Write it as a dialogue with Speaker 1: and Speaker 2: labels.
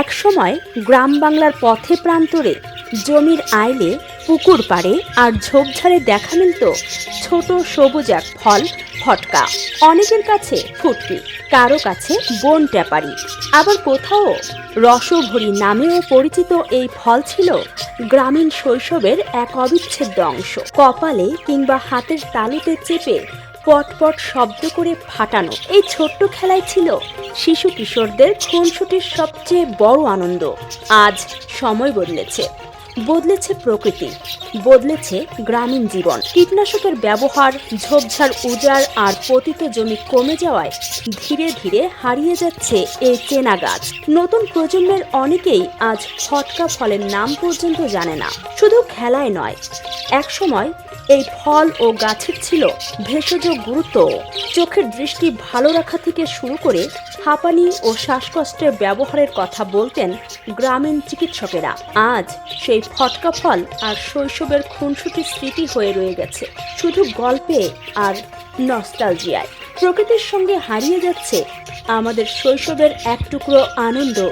Speaker 1: একসময় গ্রাম বাংলার পথে প্রান্তরে জমির আইলে, পুকুর পাড়ে আর ঝোপঝাড়ে দেখা মিলত ছোট সবুজ এক ফল, ফটকা। অনেকের কাছে ফুটকি, কারও কাছে বন ট্যাপারি। আবার কোথাও রসভরি নামেও পরিচিত এই ফল ছিল গ্রামীণ শৈশবের এক অবিচ্ছেদ্য অংশ। কপালে কিংবা হাতের তালুতে চেপে পটপট শব্দ করে ফাটানো। এই ছোট্ট খেলায় ছিল শিশু কিশোরদের খুনসুটির সবচেয়ে বড় আনন্দ। আজ সময় বদলেছে। বদলেছে প্রকৃতি, বদলেছে গ্রামীণ জীবন। কীটনাশকের ব্যবহার, ঝোপঝাড়, উজাড় আর পতিত জমি কমে যাওয়ায় ধীরে ধীরে হারিয়ে যাচ্ছে এই চেনা গাছ। নতুন প্রজন্মের অনেকেই আজ ফটকা ফলের নাম পর্যন্ত জানে না। শুধু খেলায় নয় একসময় এই ফল ও গাছের ছিল ভেষজ গুরুত্ব। চোখের দৃষ্টি ভালো রাখা থেকে শুরু করে হাঁপানি ও শ্বাসকষ্টের ব্যবহারের কথা বলতেন গ্রামীণ চিকিৎসকেরা। আজ সেই ফটকা ফল আর শৈশবের খুনসুটির স্মৃতি হয়ে রয়ে গেছে। শুধু গল্পে আর নস্টালজিয়ায়। প্রকৃতির সঙ্গে হারিয়ে যাচ্ছে আমাদের শৈশবের এক টুকরো আনন্দ।